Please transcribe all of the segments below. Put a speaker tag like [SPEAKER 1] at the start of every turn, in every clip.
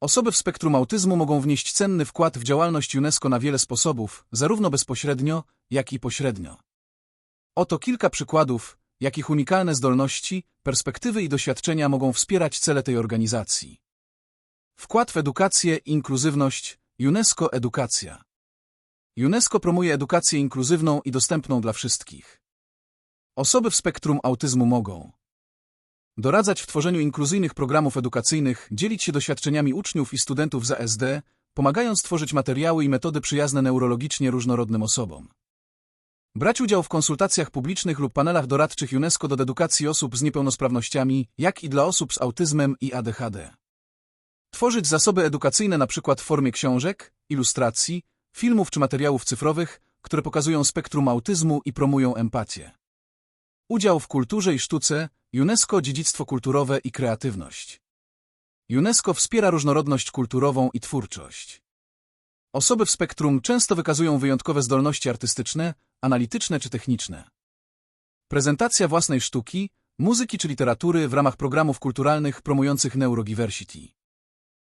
[SPEAKER 1] Osoby w spektrum autyzmu mogą wnieść cenny wkład w działalność UNESCO na wiele sposobów, zarówno bezpośrednio, jak i pośrednio. Oto kilka przykładów, jakich unikalne zdolności, perspektywy i doświadczenia mogą wspierać cele tej organizacji. Wkład w edukację inkluzywność UNESCO Edukacja UNESCO promuje edukację inkluzywną i dostępną dla wszystkich. Osoby w spektrum autyzmu mogą doradzać w tworzeniu inkluzyjnych programów edukacyjnych, dzielić się doświadczeniami uczniów i studentów z ASD, pomagając tworzyć materiały i metody przyjazne neurologicznie różnorodnym osobom. Brać udział w konsultacjach publicznych lub panelach doradczych UNESCO do edukacji osób z niepełnosprawnościami, jak i dla osób z autyzmem i ADHD. Tworzyć zasoby edukacyjne np. w formie książek, ilustracji, filmów czy materiałów cyfrowych, które pokazują spektrum autyzmu i promują empatię. Udział w kulturze i sztuce, UNESCO dziedzictwo kulturowe i kreatywność. UNESCO wspiera różnorodność kulturową i twórczość. Osoby w spektrum często wykazują wyjątkowe zdolności artystyczne, analityczne czy techniczne. Prezentacja własnej sztuki, muzyki czy literatury w ramach programów kulturalnych promujących neurodiversity.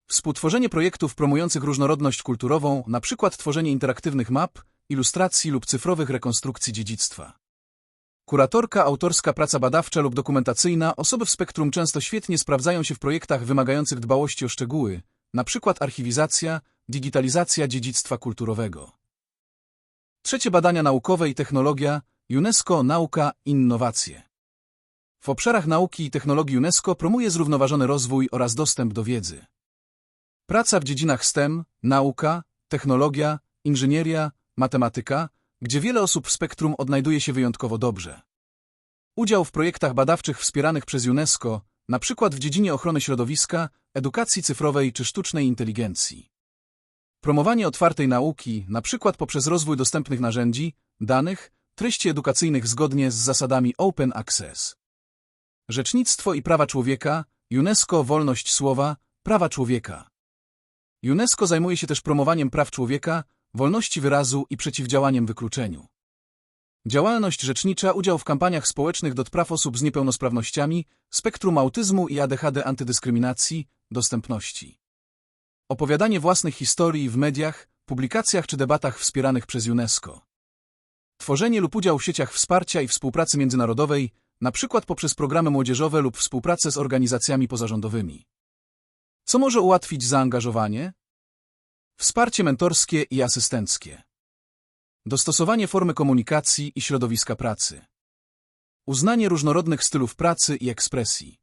[SPEAKER 1] Współtworzenie projektów promujących różnorodność kulturową, np. tworzenie interaktywnych map, ilustracji lub cyfrowych rekonstrukcji dziedzictwa. Kuratorka, autorska praca badawcza lub dokumentacyjna, osoby w spektrum często świetnie sprawdzają się w projektach wymagających dbałości o szczegóły, np. archiwizacja, digitalizacja dziedzictwa kulturowego. Trzecie badania naukowe i technologia, UNESCO, nauka, innowacje. W obszarach nauki i technologii UNESCO promuje zrównoważony rozwój oraz dostęp do wiedzy. Praca w dziedzinach STEM, nauka, technologia, inżynieria, matematyka, gdzie wiele osób w spektrum odnajduje się wyjątkowo dobrze. Udział w projektach badawczych wspieranych przez UNESCO, na przykład w dziedzinie ochrony środowiska, edukacji cyfrowej czy sztucznej inteligencji. Promowanie otwartej nauki, na przykład poprzez rozwój dostępnych narzędzi, danych, treści edukacyjnych zgodnie z zasadami Open Access. Rzecznictwo i prawa człowieka, UNESCO wolność słowa, prawa człowieka. UNESCO zajmuje się też promowaniem praw człowieka, wolności wyrazu i przeciwdziałaniem wykluczeniu. Działalność rzecznicza, udział w kampaniach społecznych do praw osób z niepełnosprawnościami, spektrum autyzmu i ADHD antydyskryminacji, dostępności. Opowiadanie własnych historii w mediach, publikacjach czy debatach wspieranych przez UNESCO. Tworzenie lub udział w sieciach wsparcia i współpracy międzynarodowej, np. poprzez programy młodzieżowe lub współpracę z organizacjami pozarządowymi. Co może ułatwić zaangażowanie? Wsparcie mentorskie i asystenckie. Dostosowanie formy komunikacji i środowiska pracy. Uznanie różnorodnych stylów pracy i ekspresji.